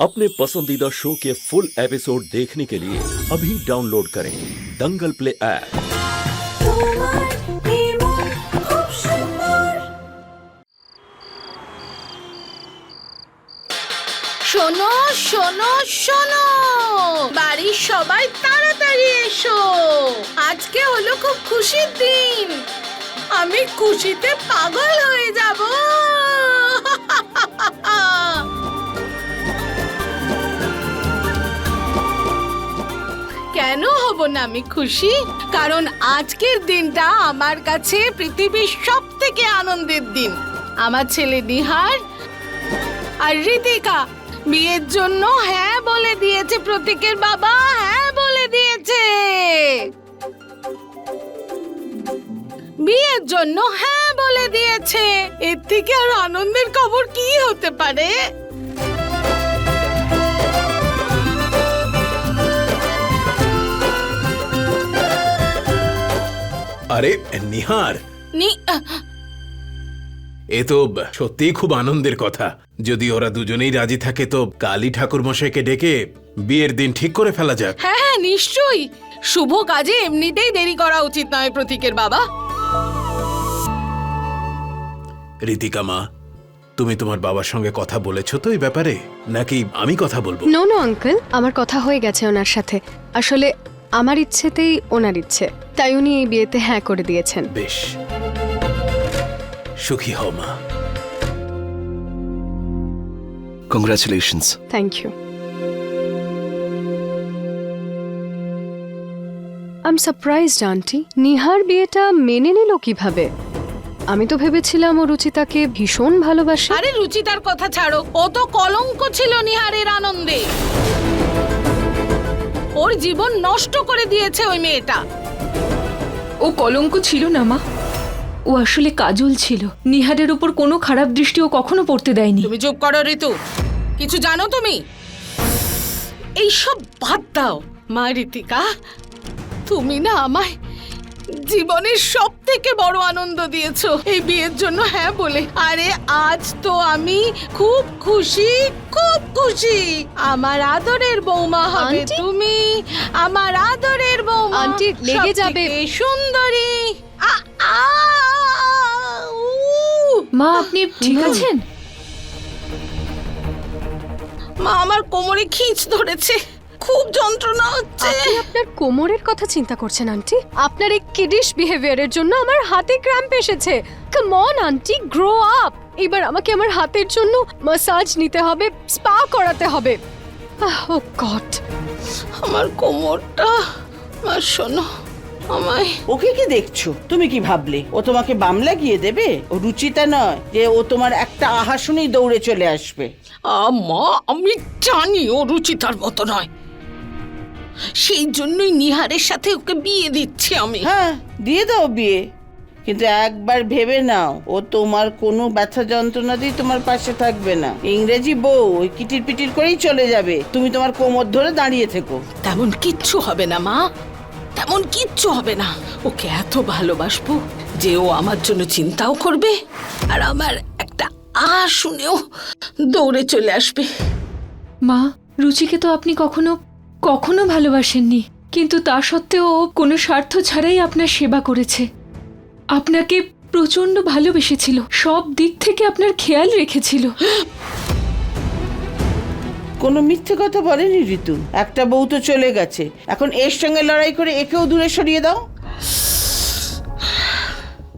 अपने पसंदीदा शो के फुल एपिसोड देखने के लिए अभी डाउनलोड करें दंगल प्ले ऐप তোমার নির্মল খুব সুন্দর শোনো শোনো শোনো বাড়ির সবাই তাড়াতাড়ি এসো আজকে হলো খুব খুশির দিন আমি খুশিতে পাগল হয়ে যাব কেন হব না আমি খুশি? কারণ আজকের দিনটা আমার কাছে পৃথিবীর সব থেকে আনন্দের দিন। আমার ছেলে নিহার আর ঋতিকা বিয়ের জন্য হ্যাঁ বলে দিয়েছে, প্রতীকের বাবা হ্যাঁ বলে দিয়েছে। বিয়ের জন্য হ্যাঁ বলে দিয়েছে। এর থেকে আর আনন্দের খবর কি হতে পারে? আরে নিহার। নি এ তো সত্যিই খুব আনন্দের কথা। যদি ওরা দুজনেই রাজি থাকে তো কালী ঠাকুর মশাইকে ডেকে বিয়ের দিন ঠিক করে ফেলা যাক। হ্যাঁ হ্যাঁ নিশ্চয়ই। শুভ কাজে এমনিতেই দেরি করা উচিত নয় প্রতীকের বাবা। রীতিকা মা তুমি তোমার বাবার সঙ্গে কথা বলেছ তো এই ব্যাপারে? নাকি আমি কথা বলব? নো নো আঙ্কেল আমার কথা হয়ে গেছে ওনার সাথে। আসলে আমার ইচ্ছেতেই ওনার ইচ্ছে। তাই উনি এই বিয়েতে হ্যাঁ করে দিয়েছেন। বেশ। সুখী হও মা। Congratulations. Thank you I am surprised aunty Nihar বিয়েটা মেনে নিল কীভাবে? আমি তো ভেবেছিলাম ও রুচিতাকে ভীষণ ভালোবাসে। আরে রুচিতার কথা ছাড়ো। ও তো কলঙ্ক ছিল নিহারের আনন্দে। ওর জীবন নষ্ট করে দিয়েছে ওই মেয়েটা। ও কলঙ্ক ছিল না মা। ও আসলে কাজল ছিল। নিহারের উপর কোনো খারাপ দৃষ্টি ও কখনো পড়তে দেয়নি। তুমি চুপ করো ঋতু। কিছু জানো তুমি? এইসব বাদ দাও। মা ঋতিকা তুমি না আমায় জীবনের সব থেকে বড় আনন্দ দিয়েছ। এই বিয়ের জন্য হ্যাঁ বলে। আরে আজ তো আমি খুব খুশি খুব খুশি। আমার আদরের বৌমা হবে আন্টি? তুমি। আমার আদরের বৌমা আন্টি, লেগে যাবে। সবথেকে সুন্দরী। আ, আ, উ। মা আপনি ঠিক আছেন? মা আমার কোমরে খিঁচ ধরেছে। খুব যন্ত্রণা হচ্ছে। আপনি আপনার কোমরের কথা চিন্তা করছেন আন্টি। আপনার এই কিডিশ বিহেভিয়ারের জন্য আমার হাতে ক্র্যাম্প এসেছে। Come on aunty grow up এবার আমাকে আমার হাতের জন্য মাসাজ নিতে হবে স্পা করাতে হবে। ও গড আমার কোমরটা আর শোনো আমায় ওকে কি দেখছ? তুমি কি ভাবলে? ও তোমাকে বাম লাগিয়ে দেবে? ও রুচিতা নয় যে ও তোমার একটা আহা শুনেই দৌড়ে চলে আসবে। আ, মা আমি জানি ও রুচিতার মতো নয়। সেই জন্যই নিহারের সাথে ওকে বিয়ে দিচ্ছি আমি। হ্যাঁ দিয়ে দাও বিয়ে। কিন্তু একবার ভেবে নাও ও তোমার কোনো ব্যথা যন্ত্রণা দিয়ে তোমার পাশে থাকবে না। ইংরেজি বউ ওই কিটির পিটির করেই চলে যাবে। তুমি তোমার কোমর ধরে দাঁড়িয়ে থেকো। তেমন কিচ্ছু হবে না মা। তেমন কিচ্ছু হবে না। ওকে এত ভালোবাসবো যে ও আমার জন্য চিন্তাও করবে আর আমার একটা আ শুনেও দৌড়ে চলে আসবে। মা রুচিকে তো আপনি কখনো কখনো ভালোবাসেননি কিন্তু তা সত্ত্বেও ও কোনো স্বার্থ ছাড়াই আপনার সেবা করেছে। আপনাকে প্রচণ্ড ভালোবেসেছিল সব দিক থেকে আপনার খেয়াল রেখেছিল। কোনো মিথ্যে কথা বলেনি ঋতু। একটা বউ তো চলে গেছে। এখন এর সঙ্গে লড়াই করে একেও দূরে সরিয়ে দাও।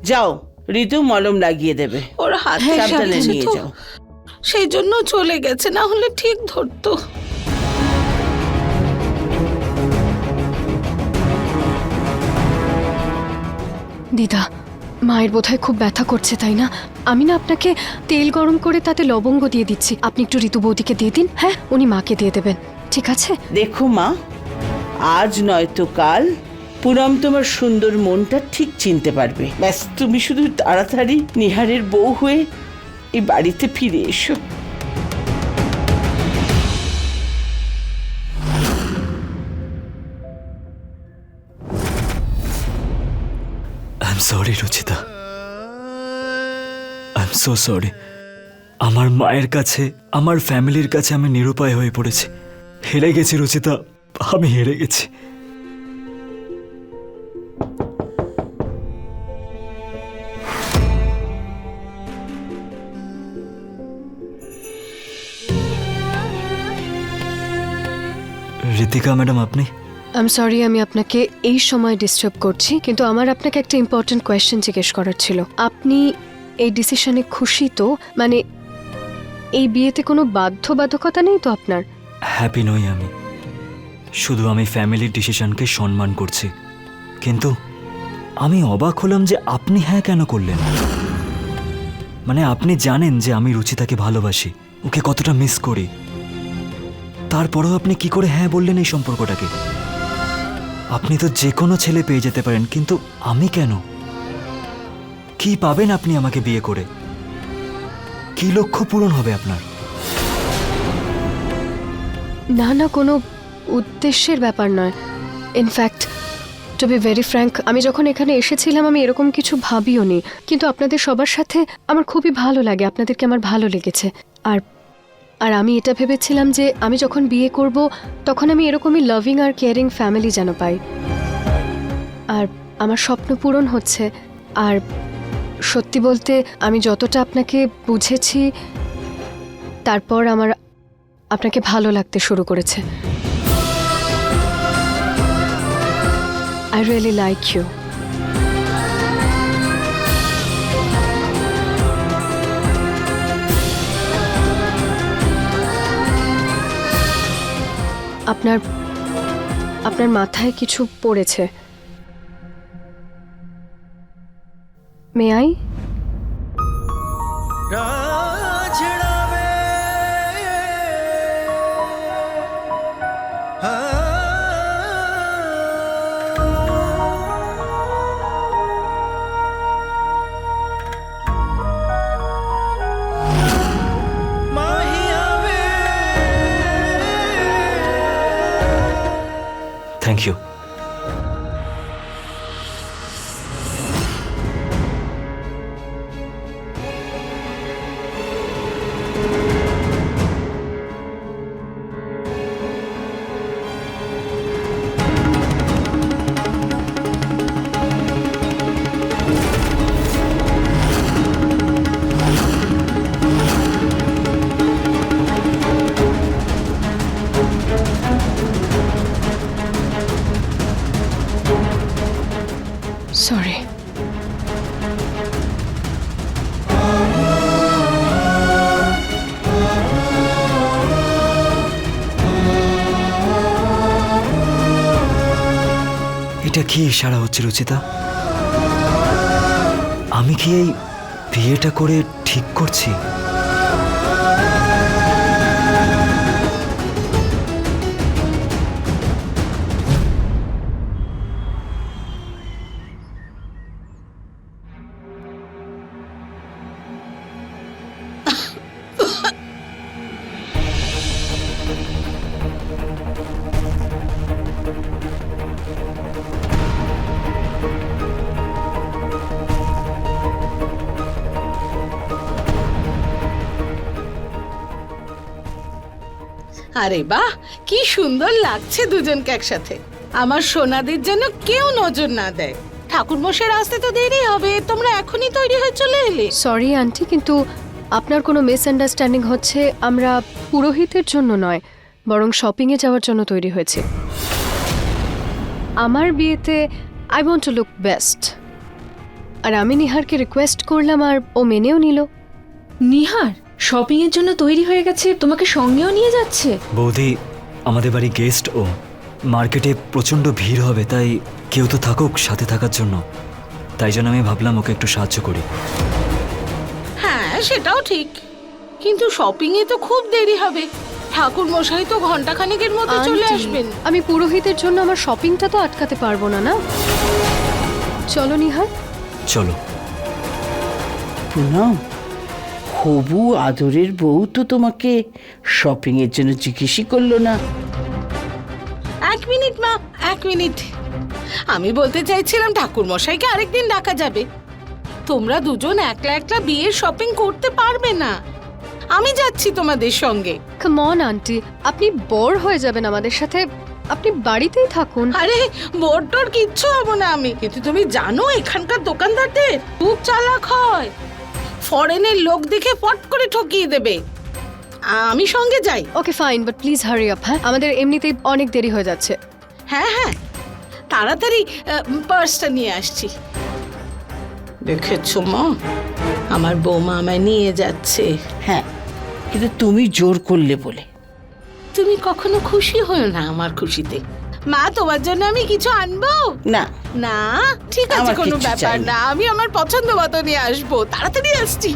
যাও ঋতু মলম লাগিয়ে দেবে। ওর হাত হ্যাঁ, সাবধানে নিয়ে যাও। সেই জন্য চলে গেছে না হলে ঠিক ধরতো। দিদা, মায়ের বোধহয় খুব ব্যথা করছে, তাই না? আমি না আপনাকে তেল গরম করে তাতে লবঙ্গ দিয়ে দিচ্ছি। আপনি একটু ঋতু বৌদিকে দিয়ে দিন হ্যাঁ? উনি মাকে দিয়ে দেবেন, ঠিক আছে? দেখো মা, আজ নয়তো কাল, পুনম তোমার সুন্দর মনটা ঠিক চিনতে পারবে। ব্যাস, তুমি শুধু তাড়াতাড়ি নিহারের বউ হয়ে এই বাড়িতে ফিরে এসো। I'm sorry, Ruchita. I'm so sorry. আমার মায়ের কাছে আমার ফ্যামিলির কাছে আমি নিরুপায় হয়ে পড়েছি হেরে গেছি রুচিতা আমি হেরে গেছি ঋতিকা ম্যাডাম আপনি আম সরি আমি আপনাকে এই সময় ডিস্টার্ব করছি, কিন্তু আমার আপনাকে একটা ইম্পর্টেন্ট কোয়েশ্চেন জিজ্ঞেস করার ছিল। আপনি এই ডিসিশনে খুশি তো? মানে এই বিয়েতে কোনো বাধ্যবাধকতা নেই তো আপনার? হ্যাপি নই আমি। শুধু আমি ফ্যামিলির ডিসিশনকে সম্মান করছি। কিন্তু আমি অবাক হলাম যে আপনি হ্যাঁ কেন করলেন? মানে আপনি জানেন যে আমি রুচিতাকে ভালোবাসি, ওকে কতটা মিস করি। তারপরেও আপনি কি করে হ্যাঁ বললেন এই সম্পর্কটাকে? আপনি তো যে কোনো ছেলে পেয়ে যেতে পারেন, কিন্তু আমি কেন? কি পাবেন আপনি আমাকে বিয়ে করে? কি লক্ষ্য পূরণ হবে আপনার? না না, কোনো উদ্দেশ্যের ব্যাপার নয়। In fact to be very frank আমি যখন এখানে এসেছিলাম, আমি এরকম কিছু ভাবিও নি কিন্তু আপনাদের সবার সাথে আমার খুবই ভালো লাগে, আপনাদেরকে আমার ভালো লেগেছে। আর আর আমি এটা ভেবেছিলাম যে আমি যখন বিয়ে করব, তখন আমি এরকমই লাভিং আর কেয়ারিং ফ্যামিলি যেন পাই। আর আমার স্বপ্ন পূরণ হচ্ছে। আর সত্যি বলতে, আমি যতটা আপনাকে বুঝেছি, তারপর আমার আপনাকে ভালো লাগতে শুরু করেছে। আই রিয়েলি লাইক ইউ আপনার আপনার মাথায় কিছু পড়েছে। মে আই থ্যাংক ইউ এটা কি ইশারা হচ্ছে রুচিতা? আমি কি এই বিয়েটা করে ঠিক করছি? আরে বাহ কি সুন্দর লাগছে দুজনকে একসাথে। আমার সোনাদের যেন কেউ নজর না দেয়। ঠাকুর মশাই আসতে তো দেরি হবে তোমরা এখনই তৈরি হয়ে চলে এলে। সরি আন্টি কিন্তু আপনার কোনো মিসআন্ডারস্ট্যান্ডিং হচ্ছে আমরা পুরোহিতের জন্য নয় বরং শপিংয়ে যাওয়ার জন্য তৈরি হয়েছে। আমার বিয়েতে I want to look best আর আমি নিহারকে রিকোয়েস্ট করলাম আর ও মেনেও নিল। নিহার? শপিং এর জন্য তৈরি হয়ে গেছে তোমাকে সঙ্গেও নিয়ে যাচ্ছে। বৌদি আমাদের বাড়ি গেস্ট ও। মার্কেটে প্রচণ্ড ভিড় হবে তাই কেউ তো থাকুক সাথে থাকার জন্য। তাই জন্য আমি ভাবলাম ওকে একটু সাহায্য করি। হ্যাঁ সেটাও ঠিক। কিন্তু শপিং এ তো খুব দেরি হবে। ঠাকুর মশাই তো ঘণ্টা খানেকের মধ্যে চলে আন্টি, আসবেন। আমি পুরোহিতের জন্য আমার শপিংটা তো আটকাতে পারব না না? চলো নিহার। চলো। পুনম হবু আদরের বউ তো তোমাকে শপিং এর জন্য জিজ্ঞেসই করল না। এক মিনিট মা এক মিনিট। আমি বলতে চাইছিলাম ঠাকুর মশাইকে আরেকদিন ডাকা যাবে। তোমরা দুজন একলা একলা বিয়ের শপিং করতে পারবে না। আমি যাচ্ছি তোমাদের সঙ্গে। কাম অন আন্টি আপনি বোর হয়ে যাবেন আমাদের সাথে। আপনি বাড়িতেই থাকুন। আরে বোর টোর কিচ্ছু হব না আমি। কিন্তু তুমি জানো এখানকার দোকানদারদের খুব চালাক হয়। ফরেনের লোক দেখে পট করে ঠকিয়ে দেবে। আমি সঙ্গে যাই। Okay fine but please hurry up হ্যাঁ? আমাদের এমনিতেই অনেক দেরি হয়ে যাচ্ছে। হ্যাঁ হ্যাঁ। তাড়াতাড়ি পার্সটা নিয়ে আসছি। দেখেছ মা? আমার বৌমা আমায় নিয়ে যাচ্ছে। হ্যাঁ। কিন্তু তুমি জোর করলে বলে। তুমি কখনো খুশি হও না আমার খুশিতে। মা তোমার জন্য আমি কিছু আনব? না। না? ঠিক আছে কোনো ব্যাপার না। আমি আমার পছন্দ মতো নিয়ে আসব। তাড়াতাড়ি আসছি।